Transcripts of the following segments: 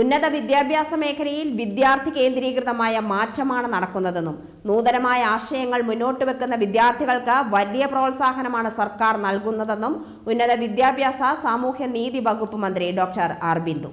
ഉന്നത വിദ്യാഭ്യാസ മേഖലയിൽ വിദ്യാർത്ഥി കേന്ദ്രീകൃതമായ മാറ്റമാണ് നടക്കുന്നതെന്നും നൂതനമായ ആശയങ്ങൾ മുന്നോട്ട് വെക്കുന്ന വിദ്യാർത്ഥികൾക്ക് വലിയ പ്രോത്സാഹനമാണ് സർക്കാർ നൽകുന്നതെന്നും ഉന്നത വിദ്യാഭ്യാസ സാമൂഹ്യ നീതി വകുപ്പ് മന്ത്രി doctor R. Bindu.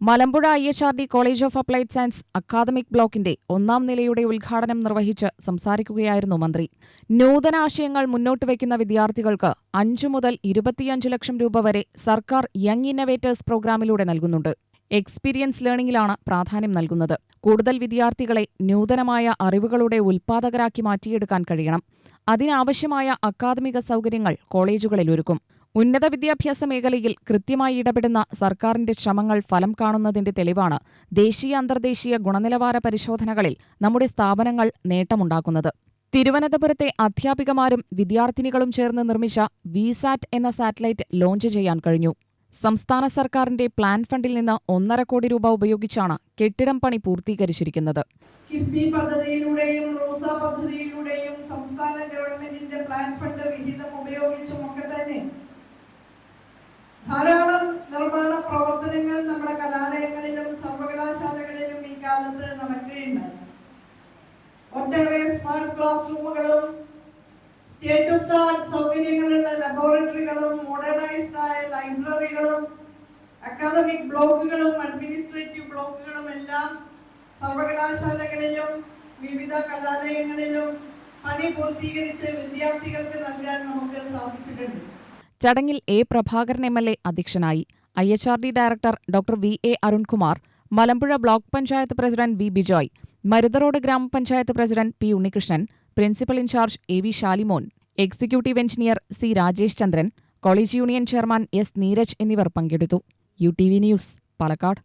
Malampuzha I H R D college of applied science academic ബ്ലോക്കിന്റെ ഒന്നാം നിലയുടെ ഉദ്ഘാടനം നിർവഹിച്ച് സംസാരിക്കുകയായിരുന്നു മന്ത്രി. നൂതന ആശയങ്ങൾ മുന്നോട്ട് വയ്ക്കുന്ന വിദ്യാർത്ഥികൾക്ക് അഞ്ചു മുതൽ ഇരുപത്തിയഞ്ച് ലക്ഷം രൂപ വരെ സർക്കാർ യങ് ഇന്നവേറ്റേഴ്സ് പ്രോഗ്രാമിലൂടെ നൽകുന്നുണ്ട്. എക്സ്പീരിയൻസ് ലേണിംഗിലാണ് പ്രാധാന്യം നൽകുന്നത്. കൂടുതൽ വിദ്യാർത്ഥികളെ നൂതനമായ അറിവുകളുടെ ഉൽപാദകരാക്കി മാറ്റിയെടുക്കാൻ കഴിയണം. അതിനാവശ്യമായ അക്കാദമിക സൗകര്യങ്ങൾ കോളേജുകളിൽ ഒരുക്കും. ഉന്നത വിദ്യാഭ്യാസ മേഖലയിൽ കൃത്യമായി ഇടപെടുന്ന സർക്കാരിന്റെ ശ്രമങ്ങൾ ഫലം കാണുന്നതിന്റെ തെളിവാണ് ദേശീയ അന്തർദേശീയ ഗുണനിലവാര പരിശോധനകളിൽ നമ്മുടെ സ്ഥാപനങ്ങൾ നേട്ടമുണ്ടാക്കുന്നത്. തിരുവനന്തപുരത്തെ അധ്യാപികമാരും വിദ്യാർത്ഥിനികളും ചേർന്ന് നിർമ്മിച്ച വിസാറ്റ് എന്ന സാറ്റലൈറ്റ് ലോഞ്ച് ചെയ്യാൻ കഴിഞ്ഞു. സംസ്ഥാന സർക്കാരിന്റെ പ്ലാൻ ഫണ്ടിൽ നിന്ന് ഒന്നര കോടി രൂപ ഉപയോഗിച്ചാണ് കെട്ടിടം പണി പൂർത്തീകരിച്ചിരിക്കുന്നത്. കിഫ്ബി പദ്ധതിയിലൂടെയും റോസ പദ്ധതിയിലൂടെയും സംസ്ഥാന ഗവൺമെന്റിന്റെ പ്ലാൻ ഫണ്ട് വിഹിതം ഉപയോഗിച്ചും ഒക്കെ തന്നെ ധാരാളം നിർമ്മാണ പ്രവർത്തനങ്ങൾ നമ്മുടെ കലാലയങ്ങളിലും സർവകലാശാലകളിലും ഈ കാലത്ത് നടക്കുകയുണ്ടായി. ഒട്ടേറെ സ്മാർട്ട് ക്ലാസ് റൂമുകളും സ്റ്റേറ്റ് ഓഫ് ദ ആർട്ട് സൗകര്യങ്ങളുള്ള ലബോറട്ടറികളും മോഡേണൈസ്ഡ് ആയ ലൈബ്രറികളും അക്കാദമിക് ബ്ലോക്കുകളും അഡ്മിനിസ്ട്രേറ്റീവ് ബ്ലോക്കുകളും എല്ലാം സർവകലാശാലകളിലും വിവിധ കലാലയങ്ങളിലും പണി പൂർത്തീകരിച്ച് വിദ്യാർത്ഥികൾക്ക് നൽകാൻ നമുക്ക് സാധിച്ചിട്ടുണ്ട്. ചടങ്ങിൽ A Prabhakaran M L A അധ്യക്ഷനായി I H R D director doctor V A Arunkumar Malampuzha block panchayat president B Bijoy Marutharode grama panchayat president P Unnikrishnan principal in charge A V Shalimon executive engineer C Rajesh Chandran college union chairman S Neeraj എന്നിവർ പങ്കെടുത്തു. U T V news Palakkad.